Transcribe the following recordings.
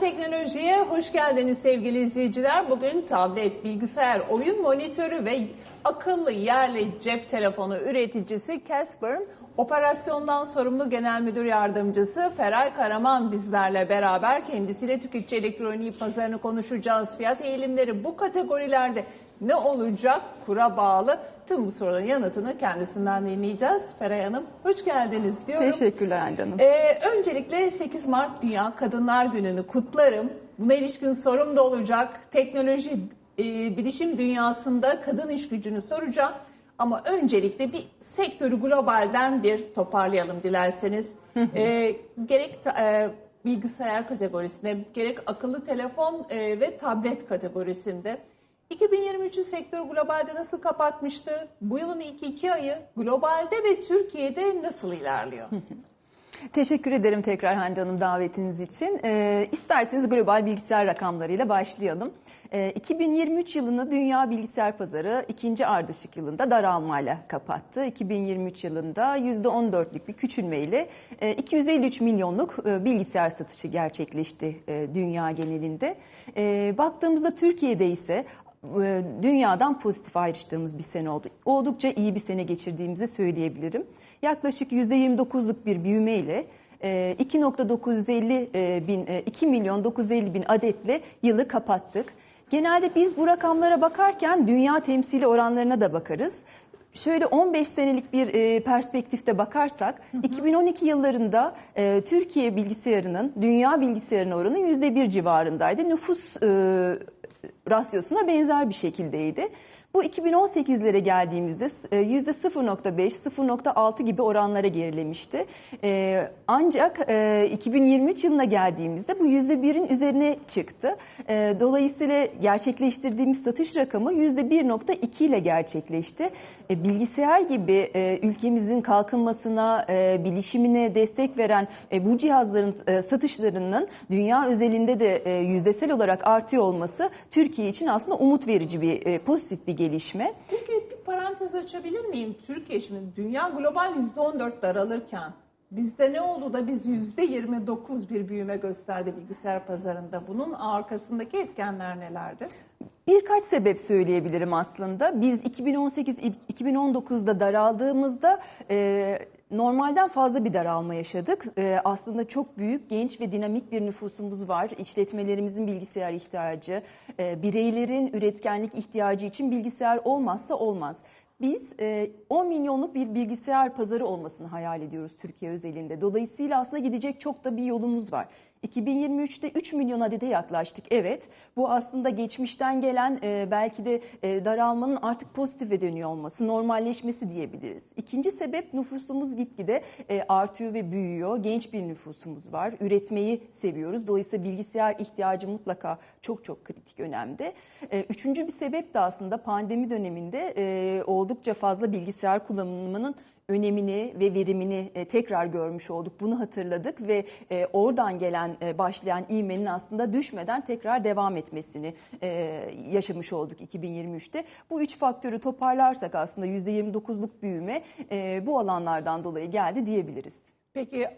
Teknolojiye hoş geldiniz sevgili izleyiciler. Bugün tablet, bilgisayar, oyun monitörü ve akıllı yerli cep telefonu üreticisi Casper'ın operasyondan sorumlu genel müdür yardımcısı Feray Karaman bizlerle beraber kendisiyle tüketici elektroniği pazarını konuşacağız. Fiyat eğilimleri bu kategorilerde ne olacak? Kura bağlı. Tüm bu soruların yanıtını kendisinden dinleyeceğiz. Feray Hanım hoş geldiniz diyorum. Teşekkürler Hande Hanım. Ee, öncelikle 8 Mart Dünya Kadınlar Günü'nü kutlarım. Buna ilişkin sorum da olacak. Teknoloji, e, bilişim dünyasında kadın iş gücünü soracağım. Ama öncelikle bir sektörü globalden bir toparlayalım dilerseniz. Ee, gerek e, bilgisayar kategorisinde, gerek akıllı telefon e, ve tablet kategorisinde 2023'ü sektör globalde nasıl kapatmıştı? Bu yılın ilk iki ayı globalde ve Türkiye'de nasıl ilerliyor? Teşekkür ederim tekrar Hande Hanım davetiniz için. Ee, isterseniz global bilgisayar rakamlarıyla başlayalım. Ee, 2023 yılını dünya bilgisayar pazarı ikinci ardışık yılında daralmayla kapattı. 2023 yılında %14'lük bir küçülmeyle e, 253 milyonluk e, bilgisayar satışı gerçekleşti e, dünya genelinde. E, baktığımızda Türkiye'de ise dünyadan pozitif ayrıştığımız bir sene oldu. Oldukça iyi bir sene geçirdiğimizi söyleyebilirim. Yaklaşık %29'luk bir büyümeyle e, 2.950 e, bin, e, 2 milyon 950 bin adetle yılı kapattık. Genelde biz bu rakamlara bakarken dünya temsili oranlarına da bakarız. Şöyle 15 senelik bir e, perspektifte bakarsak 2012 yıllarında e, Türkiye bilgisayarının dünya bilgisayarının oranı %1 civarındaydı. Nüfus e, rasyosuna benzer bir şekildeydi. Bu 2018'lere geldiğimizde e, %0.5, 0.6 gibi oranlara gerilemişti. E, Ancak e, 2023 yılına geldiğimizde bu %1'in üzerine çıktı. E, Dolayısıyla gerçekleştirdiğimiz satış rakamı %1.2 ile gerçekleşti. E, Bilgisayar gibi e, ülkemizin kalkınmasına, e, bilişimine destek veren e, bu cihazların e, satışlarının dünya özelinde de e, yüzdesel olarak artıyor olması Türkiye için aslında umut verici bir e, pozitif bir gelişme. Peki bir parantez açabilir miyim? Türkiye şimdi dünya global %14 daralırken bizde ne oldu da biz %29 bir büyüme gösterdi bilgisayar pazarında? Bunun arkasındaki etkenler nelerdi? Birkaç sebep söyleyebilirim aslında. Biz 2018-2019'da daraldığımızda e, normalden fazla bir daralma yaşadık. E, aslında çok büyük, genç ve dinamik bir nüfusumuz var. İşletmelerimizin bilgisayar ihtiyacı, e, bireylerin üretkenlik ihtiyacı için bilgisayar olmazsa olmaz. Biz e, 10 milyonluk bir bilgisayar pazarı olmasını hayal ediyoruz Türkiye özelinde. Dolayısıyla aslında gidecek çok da bir yolumuz var. 2023'te 3 milyon adede yaklaştık. Evet bu aslında geçmişten gelen e, belki de e, daralmanın artık pozitife dönüyor olması, normalleşmesi diyebiliriz. İkinci sebep nüfusumuz gitgide e, artıyor ve büyüyor. Genç bir nüfusumuz var. Üretmeyi seviyoruz. Dolayısıyla bilgisayar ihtiyacı mutlaka çok çok kritik önemde. E, üçüncü bir sebep de aslında pandemi döneminde e, oldukça fazla bilgisayar kullanımının önemini ve verimini e, tekrar görmüş olduk. Bunu hatırladık ve e, oradan gelen e, başlayan ivmenin aslında düşmeden tekrar devam etmesini yaşamış olduk 2023'te. Bu üç faktörü toparlarsak aslında %29'luk büyüme bu alanlardan dolayı geldi diyebiliriz. Peki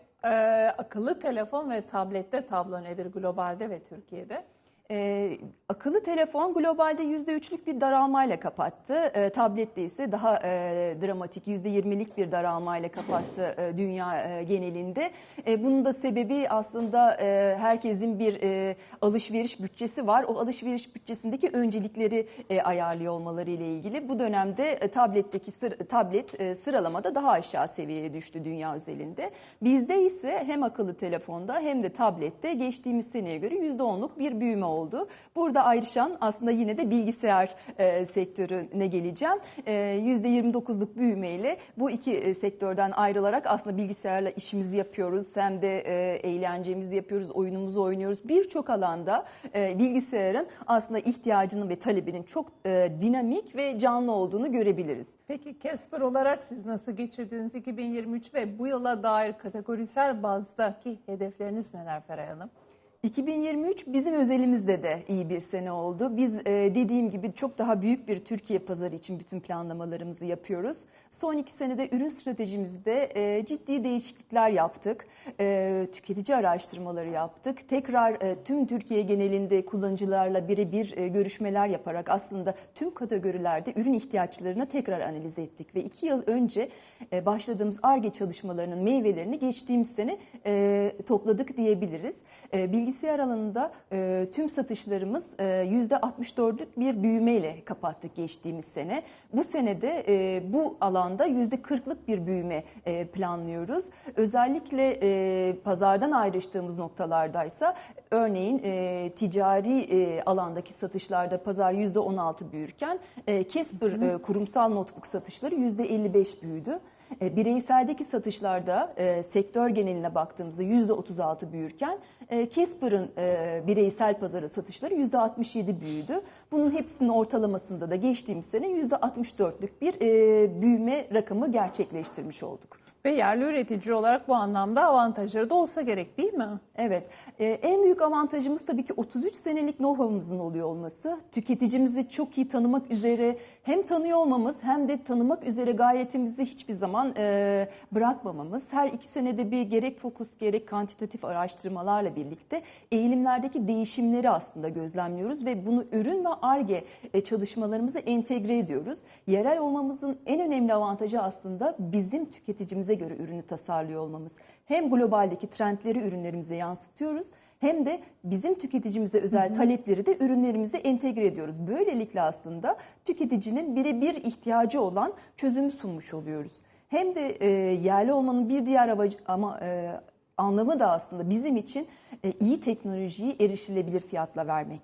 akıllı telefon ve tablette tablo nedir globalde ve Türkiye'de? Ee, akıllı telefon globalde %3'lük bir daralmayla kapattı. Ee, tablette ise daha e, dramatik %20'lik bir daralmayla kapattı e, dünya e, genelinde. E, bunun da sebebi aslında e, herkesin bir e, alışveriş bütçesi var. O alışveriş bütçesindeki öncelikleri e, ayarlıyor olmaları ile ilgili. Bu dönemde e, tabletteki sır, tablet e, sıralamada daha aşağı seviyeye düştü dünya özelinde. Bizde ise hem akıllı telefonda hem de tablette geçtiğimiz seneye göre %10'luk bir büyüme oldu oldu. Burada ayrışan aslında yine de bilgisayar e, sektörüne geleceğim. E, %29'luk büyümeyle bu iki e, sektörden ayrılarak aslında bilgisayarla işimizi yapıyoruz. Hem de e, eğlencemizi yapıyoruz, oyunumuzu oynuyoruz. Birçok alanda e, bilgisayarın aslında ihtiyacının ve talebinin çok e, dinamik ve canlı olduğunu görebiliriz. Peki Casper olarak siz nasıl geçirdiniz 2023 ve bu yıla dair kategorisel bazdaki hedefleriniz neler Feray Hanım? 2023 bizim özelimizde de iyi bir sene oldu. Biz e, dediğim gibi çok daha büyük bir Türkiye pazarı için bütün planlamalarımızı yapıyoruz. Son iki senede ürün stratejimizde e, ciddi değişiklikler yaptık. E, tüketici araştırmaları yaptık. Tekrar tüm Türkiye genelinde kullanıcılarla birebir görüşmeler yaparak aslında tüm kategorilerde ürün ihtiyaçlarını tekrar analiz ettik. Ve iki yıl önce başladığımız ARGE çalışmalarının meyvelerini geçtiğimiz sene topladık diyebiliriz. E, bilgisayar alanında e, tüm satışlarımız e, %64'lük bir büyümeyle kapattık geçtiğimiz sene. Bu senede e, bu alanda %40'lık bir büyüme e, planlıyoruz. Özellikle e, pazardan ayrıştığımız noktalardaysa örneğin e, ticari e, alandaki satışlarda pazar %16 büyürken e, Casper e, kurumsal notebook satışları %55 büyüdü. E, Bireyseldeki satışlarda e, sektör geneline baktığımızda %36 büyürken e, Casper'ın e, bireysel pazarı satışları %67 büyüdü. Bunun hepsinin ortalamasında da geçtiğimiz sene %64'lük bir büyüme rakamı gerçekleştirmiş olduk. Ve yerli üretici olarak bu anlamda avantajları da olsa gerek değil mi? Evet. Ee, en büyük avantajımız tabii ki 33 senelik know-how'ımızın oluyor olması. Tüketicimizi çok iyi tanımak üzere hem tanıyor olmamız hem de tanımak üzere gayretimizi hiçbir zaman e, bırakmamamız. Her iki senede bir gerek fokus gerek kantitatif araştırmalarla birlikte eğilimlerdeki değişimleri aslında gözlemliyoruz ve bunu ürün ve ARGE e, çalışmalarımıza entegre ediyoruz. Yerel olmamızın en önemli avantajı aslında bizim tüketicimize göre ürünü tasarlıyor olmamız. Hem globaldeki trendleri ürünlerimize yansıtıyoruz hem de bizim tüketicimize özel talepleri de ürünlerimize entegre ediyoruz. Böylelikle aslında tüketicinin birebir ihtiyacı olan çözümü sunmuş oluyoruz. Hem de e, yerli olmanın bir diğer amacı, ama e, anlamı da aslında bizim için e, iyi teknolojiyi erişilebilir fiyatla vermek.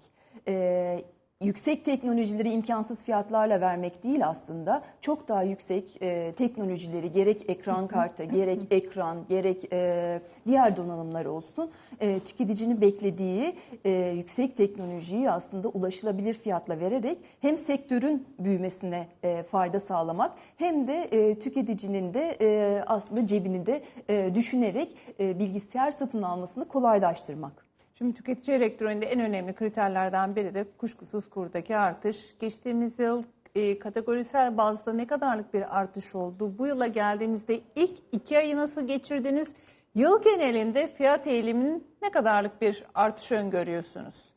E, yüksek teknolojileri imkansız fiyatlarla vermek değil aslında. Çok daha yüksek e, teknolojileri gerek ekran kartı, gerek ekran, gerek e, diğer donanımlar olsun. E, tüketicinin beklediği e, yüksek teknolojiyi aslında ulaşılabilir fiyatla vererek hem sektörün büyümesine e, fayda sağlamak hem de e, tüketicinin de e, aslında cebini de e, düşünerek e, bilgisayar satın almasını kolaylaştırmak. Şimdi tüketici elektroniğinde en önemli kriterlerden biri de kuşkusuz kurdaki artış. Geçtiğimiz yıl e, kategorisel bazda ne kadarlık bir artış oldu? Bu yıla geldiğimizde ilk iki ayı nasıl geçirdiniz? Yıl genelinde fiyat eğiliminin ne kadarlık bir artış öngörüyorsunuz?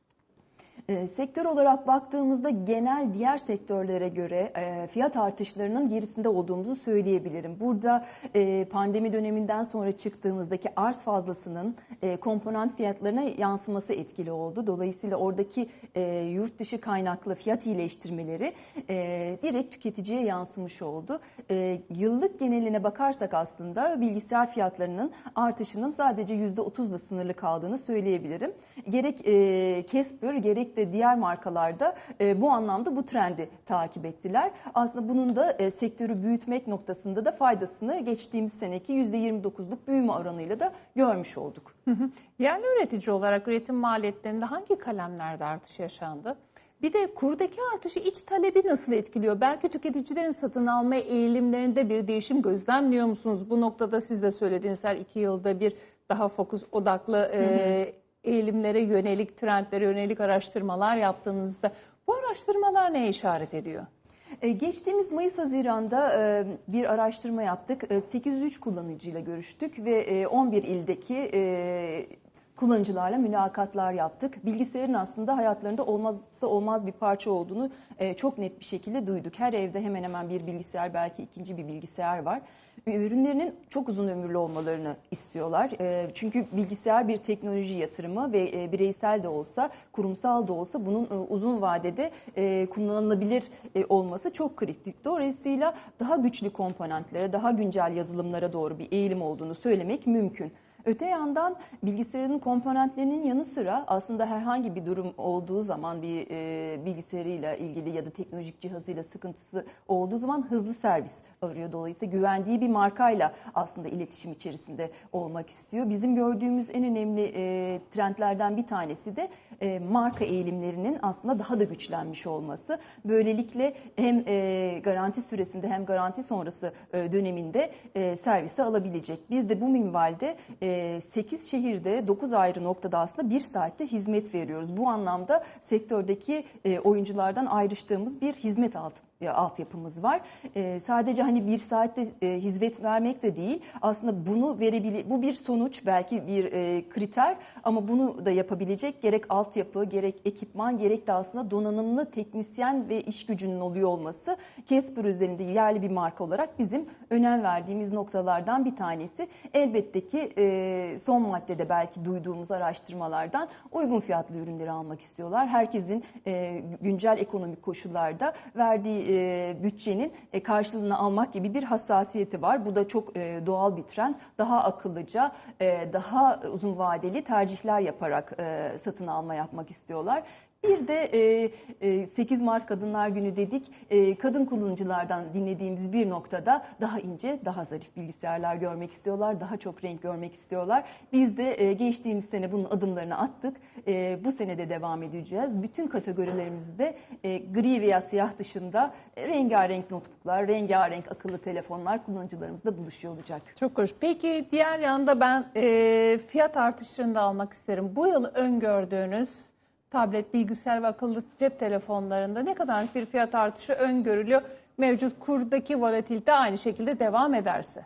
E, sektör olarak baktığımızda genel diğer sektörlere göre e, fiyat artışlarının gerisinde olduğumuzu söyleyebilirim. Burada e, pandemi döneminden sonra çıktığımızdaki arz fazlasının e, komponent fiyatlarına yansıması etkili oldu. Dolayısıyla oradaki e, yurt dışı kaynaklı fiyat iyileştirmeleri e, direkt tüketiciye yansımış oldu. E, yıllık geneline bakarsak aslında bilgisayar fiyatlarının artışının sadece %30'la sınırlı kaldığını söyleyebilirim. Gerek e, Casper gerek de diğer markalarda e, bu anlamda bu trendi takip ettiler. Aslında bunun da e, sektörü büyütmek noktasında da faydasını geçtiğimiz seneki %29'luk büyüme oranıyla da görmüş olduk. Hı hı. Yerli üretici olarak üretim maliyetlerinde hangi kalemlerde artış yaşandı? Bir de kurdaki artışı iç talebi nasıl etkiliyor? Belki tüketicilerin satın alma eğilimlerinde bir değişim gözlemliyor musunuz? Bu noktada siz de söylediğiniz her iki yılda bir daha fokus odaklı e, eğilimlere yönelik, trendlere yönelik araştırmalar yaptığınızda bu araştırmalar neye işaret ediyor? E, Geçtiğimiz Mayıs-Haziran'da e, bir araştırma yaptık. E, 803 kullanıcıyla görüştük ve e, 11 ildeki e, kullanıcılarla mülakatlar yaptık. Bilgisayarın aslında hayatlarında olmazsa olmaz bir parça olduğunu e, çok net bir şekilde duyduk. Her evde hemen hemen bir bilgisayar belki ikinci bir bilgisayar var. Ürünlerinin çok uzun ömürlü olmalarını istiyorlar. E, Çünkü bilgisayar bir teknoloji yatırımı ve e, bireysel de olsa, kurumsal da olsa bunun uzun vadede kullanılabilir olması çok kritik. Dolayısıyla daha güçlü komponentlere, daha güncel yazılımlara doğru bir eğilim olduğunu söylemek mümkün. Öte yandan bilgisayarın komponentlerinin yanı sıra aslında herhangi bir durum olduğu zaman bir e, bilgisayarıyla ilgili ya da teknolojik cihazıyla sıkıntısı olduğu zaman hızlı servis arıyor. Dolayısıyla güvendiği bir markayla aslında iletişim içerisinde olmak istiyor. Bizim gördüğümüz en önemli e, trendlerden bir tanesi de e, marka eğilimlerinin aslında daha da güçlenmiş olması. Böylelikle hem e, garanti süresinde hem garanti sonrası e, döneminde e, servise alabilecek. Biz de bu minvalde e, 8 şehirde 9 ayrı noktada aslında bir saatte hizmet veriyoruz. Bu anlamda sektördeki e, oyunculardan ayrıştığımız bir hizmet altı e, altyapımız var. E, sadece hani bir saatte e, hizmet vermek de değil. Aslında bunu verebilir bu bir sonuç belki bir e, kriter ama bunu da yapabilecek gerek altyapı, gerek ekipman, gerek de aslında donanımlı teknisyen ve iş gücünün oluyor olması Casper üzerinde yerli bir marka olarak bizim önem verdiğimiz noktalardan bir tanesi. Elbette ki e, son maddede belki duyduğumuz araştırmalardan uygun fiyatlı ürünleri almak istiyorlar. Herkesin e, güncel ekonomik koşullarda verdiği e, bütçenin e, karşılığını almak gibi bir hassasiyeti var. Bu da çok e, doğal bir trend. Daha akıllıca, e, daha uzun vadeli tercihler yaparak e, satın alma yapmak istiyorlar. Bir de e, e, 8 Mart Kadınlar Günü dedik. E, kadın kullanıcılardan dinlediğimiz bir noktada daha ince, daha zarif bilgisayarlar görmek istiyorlar. Daha çok renk görmek istiyorlar. Biz de e, geçtiğimiz sene bunun adımlarını attık. E, bu sene de devam edeceğiz. Bütün kategorilerimizde e, gri veya siyah dışında e, rengarenk notebooklar, rengarenk akıllı telefonlar kullanıcılarımızla buluşuyor olacak. Çok hoş. Peki diğer yanda ben e, fiyat artışlarını da almak isterim. Bu yıl öngördüğünüz tablet, bilgisayar ve akıllı cep telefonlarında ne kadarlık bir fiyat artışı öngörülüyor? Mevcut kurdaki volatilite aynı şekilde devam ederse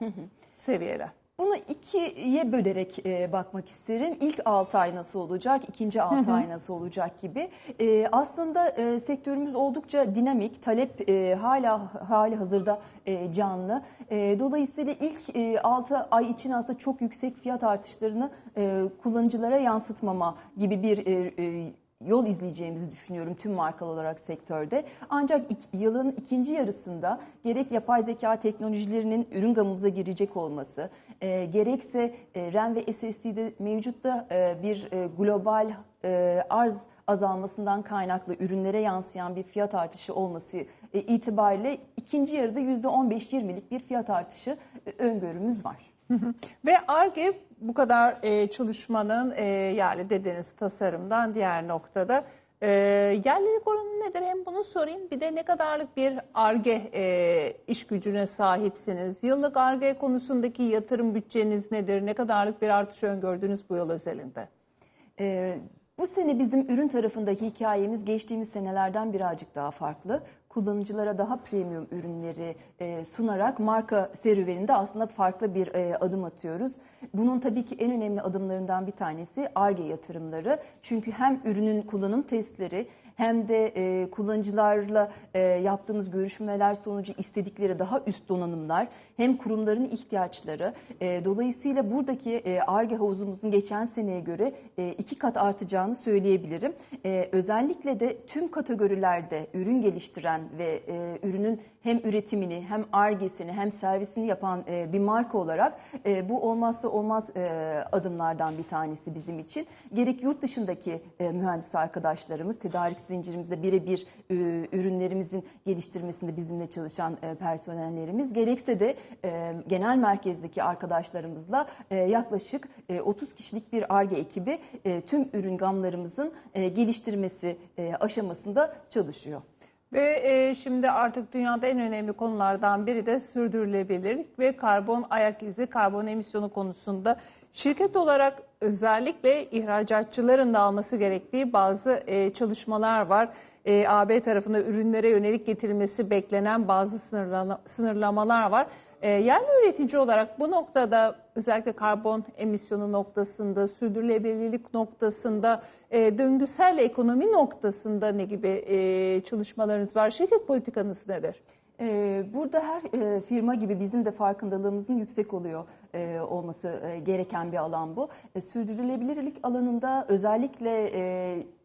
seviyeler. Bunu ikiye bölerek e, bakmak isterim. İlk 6 ay nasıl olacak, ikinci 6 ay nasıl olacak gibi. E, aslında e, sektörümüz oldukça dinamik, talep e, hala hali hazırda e, canlı. E, dolayısıyla ilk e, 6 ay için aslında çok yüksek fiyat artışlarını e, kullanıcılara yansıtmama gibi bir e, e, yol izleyeceğimizi düşünüyorum tüm markalı olarak sektörde. Ancak yılın ikinci yarısında gerek yapay zeka teknolojilerinin ürün gamımıza girecek olması, e, gerekse e, RAM ve SSD'de mevcutta e, bir e, global e, arz azalmasından kaynaklı ürünlere yansıyan bir fiyat artışı olması e, itibariyle ikinci yarıda %15-20'lik bir fiyat artışı e, öngörümüz var. Ve ARGE bu kadar e, çalışmanın e, yerli dediniz tasarımdan diğer noktada e, yerlilik oranı nedir? Hem bunu sorayım bir de ne kadarlık bir ARGE e, iş gücüne sahipsiniz? Yıllık ARGE konusundaki yatırım bütçeniz nedir? Ne kadarlık bir artış öngördünüz bu yıl özelinde? Ee, bu sene bizim ürün tarafındaki hikayemiz geçtiğimiz senelerden birazcık daha farklı. Kullanıcılara daha premium ürünleri e, sunarak marka serüveninde aslında farklı bir e, adım atıyoruz. Bunun tabii ki en önemli adımlarından bir tanesi ARGE yatırımları. Çünkü hem ürünün kullanım testleri hem de e, kullanıcılarla e, yaptığımız görüşmeler sonucu istedikleri daha üst donanımlar hem kurumların ihtiyaçları e, dolayısıyla buradaki ARGE havuzumuzun geçen seneye göre e, iki kat artacağını söyleyebilirim. E, özellikle de tüm kategorilerde ürün geliştiren ve e, ürünün hem üretimini hem ARGE'sini hem servisini yapan e, bir marka olarak e, bu olmazsa olmaz e, adımlardan bir tanesi bizim için. Gerek yurt dışındaki e, mühendis arkadaşlarımız, tedarik zincirimizde birebir e, ürünlerimizin geliştirmesinde bizimle çalışan e, personellerimiz, gerekse de e, genel merkezdeki arkadaşlarımızla yaklaşık e, 30 kişilik bir ARGE ekibi tüm ürün gamlarımızın geliştirmesi aşamasında çalışıyor. Ve e, şimdi artık dünyada en önemli konulardan biri de sürdürülebilirlik ve karbon ayak izi, karbon emisyonu konusunda şirket olarak özellikle ihracatçıların da alması gerektiği bazı e, çalışmalar var. E, AB tarafında ürünlere yönelik getirilmesi beklenen bazı sınırlama, sınırlamalar var. E, yerli üretici olarak bu noktada özellikle karbon emisyonu noktasında, sürdürülebilirlik noktasında, e, döngüsel ekonomi noktasında ne gibi e, çalışmalarınız var? Şirket politikanız nedir? Ee, Burada her e, firma gibi bizim de farkındalığımızın yüksek oluyor e, olması e, gereken bir alan bu. Sürdürülebilirlik alanında özellikle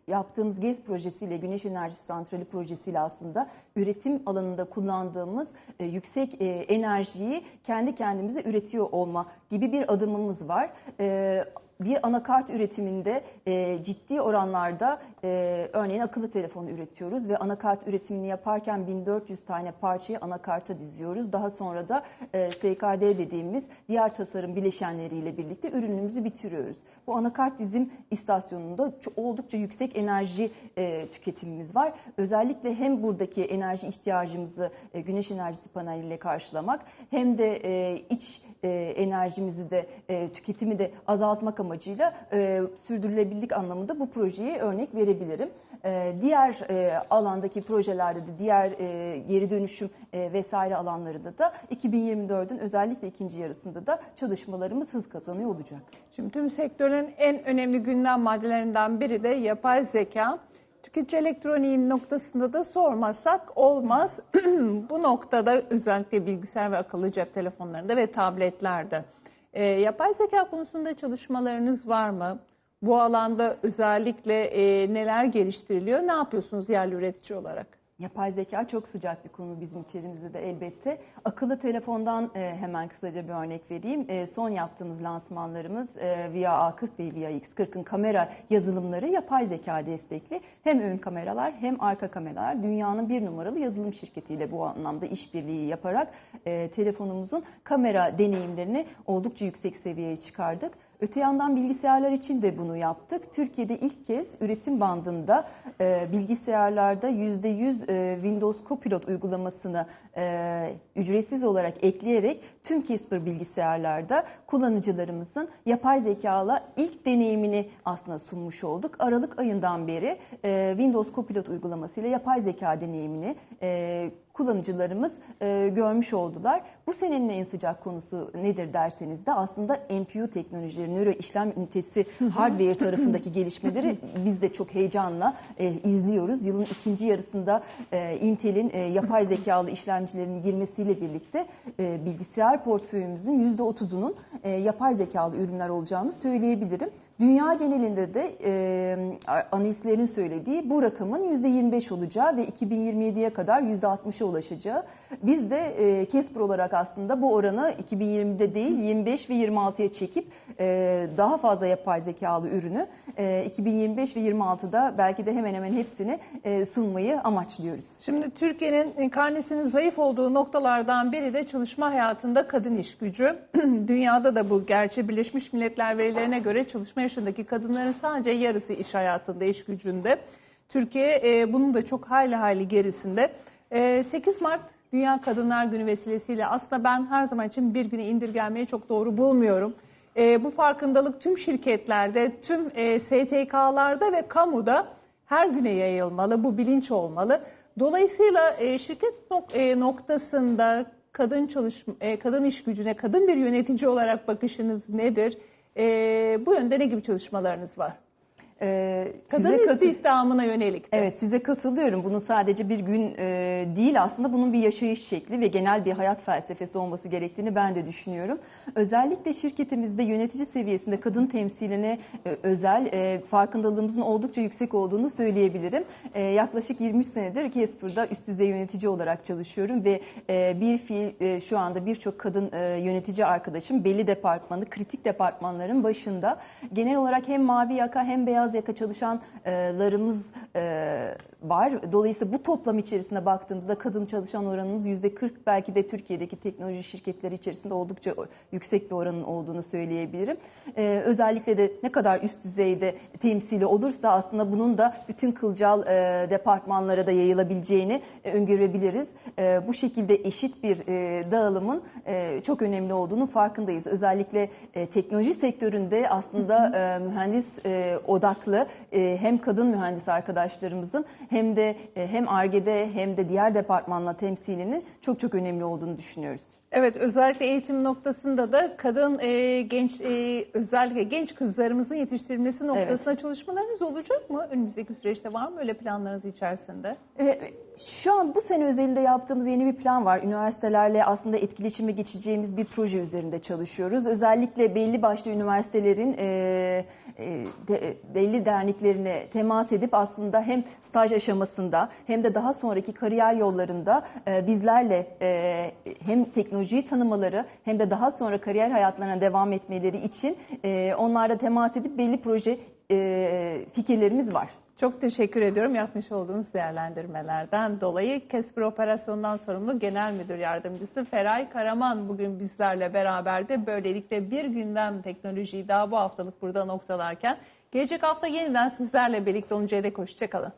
yaptığımız GES projesiyle, Güneş Enerjisi Santrali projesiyle aslında üretim alanında kullandığımız e, yüksek e, enerjiyi kendi kendimize üretiyor olma gibi bir adımımız var. E, bir anakart üretiminde e, ciddi oranlarda e, örneğin akıllı telefon üretiyoruz ve anakart üretimini yaparken 1400 tane parçayı anakarta diziyoruz. Daha sonra da e, SKD dediğimiz diğer tasarım bileşenleriyle birlikte ürünümüzü bitiriyoruz. Bu anakart dizim istasyonunda oldukça yüksek enerji e, tüketimimiz var. Özellikle hem buradaki enerji ihtiyacımızı e, güneş enerjisi paneliyle karşılamak hem de e, iç e, enerjimizi de e, tüketimi de azaltmak amacıyla e, sürdürülebilirlik anlamında bu projeyi örnek verebilirim. E, diğer e, alandaki projelerde de diğer e, geri dönüşüm e, vesaire alanlarında da 2024'ün özellikle ikinci yarısında da çalışmalarımız hız kazanıyor olacak. Şimdi tüm sektörün en önemli gündem maddelerinden biri de yapay zeka. Tüketici elektroniğin noktasında da sormazsak olmaz. Bu noktada özellikle bilgisayar ve akıllı cep telefonlarında ve tabletlerde. Ee, yapay zeka konusunda çalışmalarınız var mı? Bu alanda özellikle e, neler geliştiriliyor? Ne yapıyorsunuz yerli üretici olarak? Yapay zeka çok sıcak bir konu bizim içerimizde de elbette. Akıllı telefondan e, hemen kısaca bir örnek vereyim. E, son yaptığımız lansmanlarımız e, Via A40 ve Via X40'ın kamera yazılımları yapay zeka destekli. Hem ön kameralar hem arka kameralar dünyanın bir numaralı yazılım şirketiyle bu anlamda işbirliği yaparak e, telefonumuzun kamera deneyimlerini oldukça yüksek seviyeye çıkardık. Öte yandan bilgisayarlar için de bunu yaptık. Türkiye'de ilk kez üretim bandında e, bilgisayarlarda %100 e, Windows Copilot uygulamasını e, ücretsiz olarak ekleyerek tüm Casper bilgisayarlarda kullanıcılarımızın yapay zekala ilk deneyimini aslında sunmuş olduk. Aralık ayından beri e, Windows Copilot uygulamasıyla yapay zeka deneyimini e, kullanıcılarımız e, görmüş oldular. Bu senenin en sıcak konusu nedir derseniz de aslında NPU teknolojileri, nöro işlem ünitesi hardware tarafındaki gelişmeleri biz de çok heyecanla e, izliyoruz. Yılın ikinci yarısında e, Intel'in e, yapay zekalı işlemcilerinin girmesiyle birlikte e, bilgisayar portföyümüzün %30'unun e, yapay zekalı ürünler olacağını söyleyebilirim. Dünya genelinde de e, analistlerin söylediği bu rakamın %25 olacağı ve 2027'ye kadar %60'a ulaşacağı. Biz de e, Kesper olarak aslında bu oranı 2020'de değil 25 ve 26'ya çekip e, daha fazla yapay zekalı ürünü e, 2025 ve 26'da belki de hemen hemen hepsini e, sunmayı amaçlıyoruz. Şimdi Türkiye'nin karnesinin zayıf olduğu noktalardan biri de çalışma hayatında kadın iş gücü. Dünyada da bu gerçi Birleşmiş Milletler verilerine göre çalışma yaşındaki kadınların sadece yarısı iş hayatında, iş gücünde. Türkiye e, bunun da çok hayli hayli gerisinde. E, 8 Mart Dünya Kadınlar Günü vesilesiyle aslında ben her zaman için bir güne indirgenmeyi çok doğru bulmuyorum. E, bu farkındalık tüm şirketlerde, tüm e, STK'larda ve kamuda her güne yayılmalı, bu bilinç olmalı. Dolayısıyla e, şirket nok- e, noktasında kadın çalışma, e, kadın iş gücüne, kadın bir yönetici olarak bakışınız nedir? E, bu yönde ne gibi çalışmalarınız var? E, Kadın size katı- istihdamına yönelik de. Evet size katılıyorum. Bunun sadece bir gün e, değil aslında bunun bir yaşayış şekli ve genel bir hayat felsefesi olması gerektiğini ben de düşünüyorum. Özellikle şirketimizde yönetici seviyesinde kadın temsiline e, özel e, farkındalığımızın oldukça yüksek olduğunu söyleyebilirim. E, yaklaşık 23 senedir Casper'da üst düzey yönetici olarak çalışıyorum ve e, bir fiil e, şu anda birçok kadın e, yönetici arkadaşım belli departmanı, kritik departmanların başında. Genel olarak hem mavi yaka hem beyaz yaka çalışanlarımız var. Dolayısıyla bu toplam içerisinde baktığımızda kadın çalışan oranımız yüzde 40 belki de Türkiye'deki teknoloji şirketleri içerisinde oldukça yüksek bir oranın olduğunu söyleyebilirim. E, özellikle de ne kadar üst düzeyde temsili olursa aslında bunun da bütün kılcal e, departmanlara da yayılabileceğini e, öngörebiliriz. E, bu şekilde eşit bir e, dağılımın e, çok önemli olduğunu farkındayız. Özellikle e, teknoloji sektöründe aslında e, mühendis e, odaklı e, hem kadın mühendis arkadaşlarımızın hem de e, hem ARGE'de hem de diğer departmanla temsilinin çok çok önemli olduğunu düşünüyoruz. Evet özellikle eğitim noktasında da kadın e, genç e, özellikle genç kızlarımızın yetiştirilmesi noktasında çalışmalarınız olacak mı? Önümüzdeki süreçte var mı öyle planlarınız içerisinde? Ee, Şu an bu sene özelinde yaptığımız yeni bir plan var. Üniversitelerle aslında etkileşime geçeceğimiz bir proje üzerinde çalışıyoruz. Özellikle belli başlı üniversitelerin e, e, de- belli derneklerine temas edip aslında hem staj aşamasında hem de daha sonraki kariyer yollarında e, bizlerle e, hem teknolojiyi tanımaları hem de daha sonra kariyer hayatlarına devam etmeleri için e, onlarla temas edip belli proje e, fikirlerimiz var. Çok teşekkür ediyorum yapmış olduğunuz değerlendirmelerden dolayı. Kesper Operasyon'dan sorumlu Genel Müdür Yardımcısı Feray Karaman bugün bizlerle beraberdi. Böylelikle bir gündem teknolojiyi daha bu haftalık burada noktalarken gelecek hafta yeniden sizlerle birlikte oluncaya dek hoşçakalın.